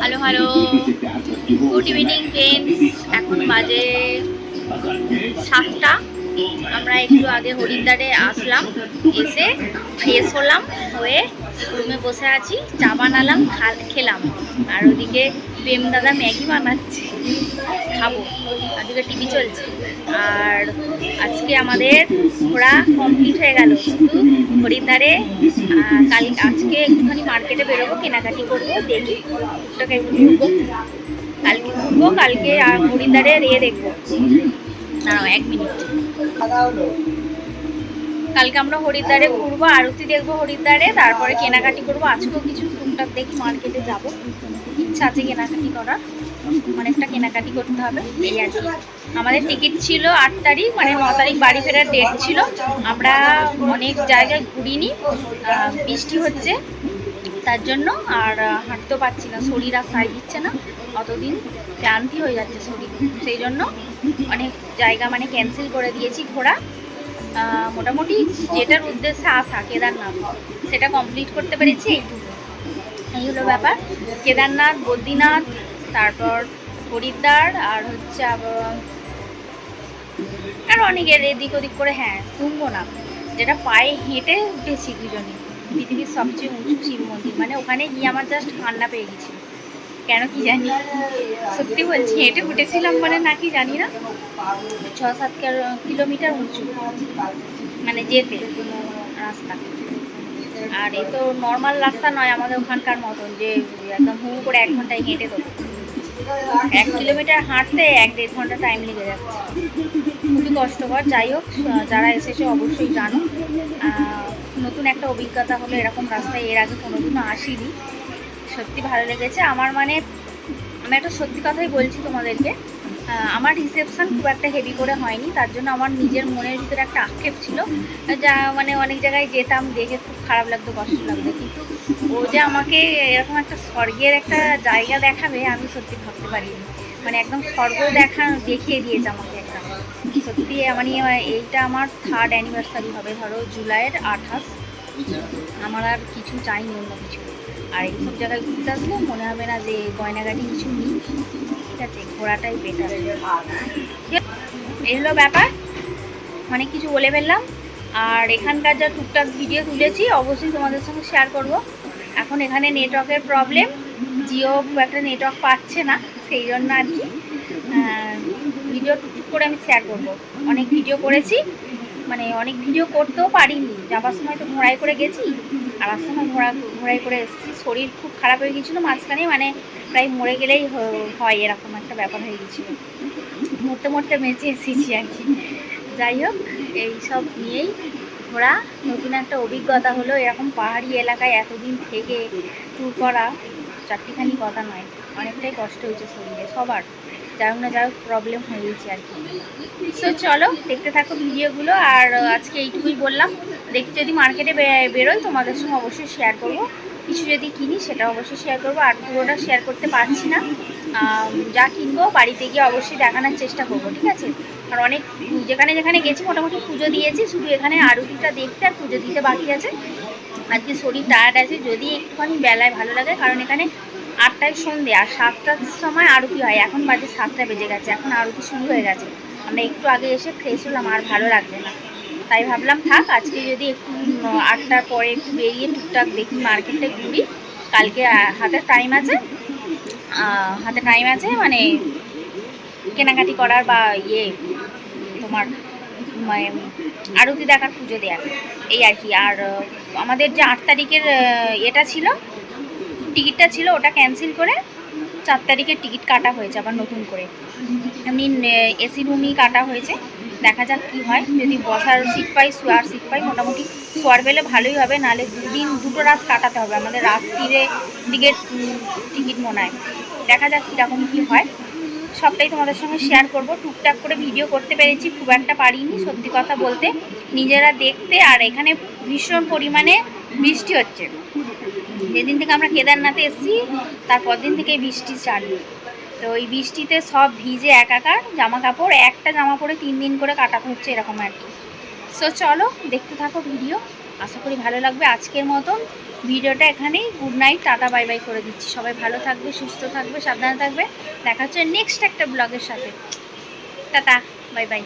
Hello hello good evening friends এখন বাজে সাতটা। আমরা একটু আগে হরিদ্বারে আসলাম, এসে ফ্রেশ হলাম, হয়ে রুমে বসে আছি, চা বানালাম খেলাম। আর ওদিকে প্রেম দাদা ম্যাগি বানাচ্ছে। খাব। ওদিকে টিভি চলছে। আর আজকে আমাদের ঘোরা কমপ্লিট হয়ে গেল। শুধু হরিদ্বারে কাল, আজকে একটুখানি মার্কেটে বেরোবো, কেনাকাটি করব, দেখি ওটাকে ঘুরবো কালকে ঘুরবো কালকে আর হরিদ্বারে রে দেখব। দাঁড়াও এক মিনিট। কালকে আমরা হরিদ্বারে ঘুরবো, আরতি দেখব হরিদ্বারে তারপরে কেনাকাটি করব। আজকেও কিছু টুকটাক দেখি মার্কেটে যাব। আছে কেনাকাটি করার। অনেকটা কেনাকাটি করতে হবে এই আর আমাদের টিকিট ছিল আট তারিখ মানে ন তারিখ বাড়ি ফেরার ডেট ছিল। আমরা অনেক জায়গায় ঘুরিনি বৃষ্টি হচ্ছে তার জন্য আর আহ, হাঁটতেও পারছি না। শরীর আর সাই দিচ্ছে না। অতদিন ক্লান্তি হয়ে যাচ্ছে শরীর। সেই জন্য অনেক জায়গা মানে ক্যান্সেল করে দিয়েছি ঘোরা। মোটামুটি যেটার উদ্দেশ্যে আসা কেদারনাথ। সেটা কমপ্লিট করতে পেরেছি এইটুকু এই হলো ব্যাপার। কেদারনাথ, বদ্রীনাথ, তারপর হরিদ্বার, আর হচ্ছে আবার আর অনেকের এদিক ওদিক করে হ্যাঁ তুঙ্গনাথ যেটা পায়ে হেঁটে উঠেছি দুজনে। পৃথিবীর সবচেয়ে উঁচু শিব মন্দির। মানে ওখানে গিয়ে আমার জাস্ট ঠান্ডা পেয়ে গেছি। কেন কি জানি। সত্যি বলছি, হেঁটে উঠেছিলাম মানে নাকি জানি না। ছ সাত কিলো- কিলোমিটার উঁচু। মানে যেতে, রাস্তা। আর এ তো নর্মাল রাস্তা নয় আমাদের ওখানকার মতন যে একদম হু করে এক ঘন্টায় হেঁটে দেবো এক কিলোমিটার হাঁটতে এক দেড় ঘণ্টা টাইম লেগে যাচ্ছে। খুবই কষ্টকর, যাই হোক যারা এসেছে অবশ্যই জানো। নতুন একটা অভিজ্ঞতা হলো এরকম রাস্তায়, এর আগে কোনোদিনও আসিনি। সত্যি ভালো লেগেছে। আমার মানে আমি একটা সত্যি কথাই বলছি তোমাদেরকে। আমার রিসেপশন খুব একটা হেভি করে হয়নি, তার জন্য আমার নিজের মনের ভিতরে একটা আক্ষেপ ছিল, যা মানে অনেক জায়গায় যেতাম, দেখে খুব খারাপ লাগতো, কষ্ট লাগতো, কিন্তু ও যে আমাকে এরকম একটা স্বর্গের একটা জায়গা দেখাবে, আমি সত্যি ভাবতে পারিনি। মানে একদম স্বর্গ দেখা দেখিয়ে দিয়েছে আমাকে একটা। সত্যি মানে এইটা আমার থার্ড অ্যানিভার্সারি হবে, ধরো জুলাইয়ের আঠাশ। আমার আর কিছু চাইনি অন্য কিছু। আর এইসব জায়গায় ঘুরতে আসলে মনে হবে না যে গয়নাগাটি কিছু নিই। ঠিক আছে, ঘোরাটাই বেটার এই হলো ব্যাপার। অনেক কিছু বলে ফেললাম। আর এখানকার যা টুকটাক ভিডিও তুলেছি, অবশ্যই তোমাদের সঙ্গে শেয়ার করব। এখন এখানে নেটওয়ার্কের প্রবলেম জিও একটা নেটওয়ার্ক পাচ্ছে না, সেই জন্য আর কি। ভিডিও টুকটুক করে আমি শেয়ার করব। অনেক ভিডিও করেছি। মানে অনেক ভিডিও করতেও পারিনি। যাবার সময় তো ঘোড়ায় করে গেছি। আর ঘোড়া ঘোড়ায় করে এসেছি। শরীর খুব খারাপ হয়ে গেছিল মাঝখানে মানে প্রায় মরে গেলেই হয়, এরকম একটা ব্যাপার হয়ে গেছিল মরতে মরতে বেঁচে এসেছি আর কি। যাই হোক এইসব নিয়েই ঘোরা নতুন একটা অভিজ্ঞতা হলো। এরকম পাহাড়ি এলাকায় এতদিন থেকে ট্যুর করা চারটিখানি কথা নয়, অনেকটাই কষ্ট হয়েছে শরীরে, সবার। যাই হোক না যাই হোক প্রবলেম হয়ে গেছে আর কি। সো চলো, দেখতে থাকো ভিডিওগুলো। আর আজকে এইটুকুই বললাম। দেখি যদি মার্কেটে বেরোই, তোমাদের সঙ্গে অবশ্যই শেয়ার করব। কিছু যদি কিনি সেটা অবশ্যই শেয়ার করব। আর পুরোটা শেয়ার করতে পারছি না। যা কিনবো, বাড়িতে গিয়ে অবশ্যই দেখানোর চেষ্টা করব, ঠিক আছে? আর অনেক, যেখানে যেখানে গেছি, মোটামুটি পুজো দিয়েছি। শুধু এখানে আরতিটা দেখতে আর পুজো দিতে বাকি আছে। আজকে শরীর টায়ার্ড আছে। যদি একটুখানি বেলায় ভালো লাগে, কারণ এখানে আটটায় সন্ধে আর সাতটার সময় আরতি হয়। এখন বাজে সাতটা বেজে গেছে, এখন আরতি শুরু হয়ে গেছে। আমরা একটু আগে এসে ফ্রেশ হলাম, আর ভালো লাগবে না। তাই ভাবলাম, থাক, আজকে যদি একটু আটটার পরে একটু বেরিয়ে টুকটাক দেখি মার্কেটে ঘুরি। কালকে হাতে টাইম আছে হাতে টাইম আছে মানে কেনাকাটি করার বা ইয়ে তোমার মানে আরতি দেখার পুজো দেওয়ার এই আর কি, আর, আমাদের যে আট তারিখের এটা ছিল টিকিটটা ছিল, ওটা ক্যান্সেল করে চার তারিখের টিকিট কাটা হয়েছে আবার নতুন করে। এমনি এসি রুমই কাটা হয়েছে। দেখা যাক কি হয়। যদি বসার সিট পাই, শোয়ার সিট পাই, মোটামুটি শোয়ার পেলে ভালোই হবে, নাহলে দুদিন দুটো রাত কাটাতে হবে। আমাদের রাত্রিরে দিকে টিকিট মনে হয়। দেখা যাক কীরকম কী হয়। সবটাই তোমাদের সঙ্গে শেয়ার করব। টুকটাক করে ভিডিও করতে পেরেছি, খুব একটা পারিনি, সত্যি কথা বলতে। নিজেরা দেখতে আর এখানে ভীষণ পরিমাণে বৃষ্টি হচ্ছে। যেদিন থেকে আমরা কেদারনাথে এসেছি তারপর দিন থেকে বৃষ্টি চালু তো ওই বৃষ্টিতে সব ভিজে একাকার জামা কাপড় একটা জামা পরে তিন দিন করে কাটাতে হচ্ছে এরকম আর কি। সো চলো, দেখতে থাকো ভিডিও আশা করি ভালো লাগবে আজকের মতন। ভিডিওটা এখানেই। Good night tata bye bye করে দিচ্ছি। সবাই ভালো থাকবে, সুস্থ থাকবে, সাবধানে থাকবে। দেখা হচ্ছে নেক্সট একটা ব্লগের সাথে। Tata bye by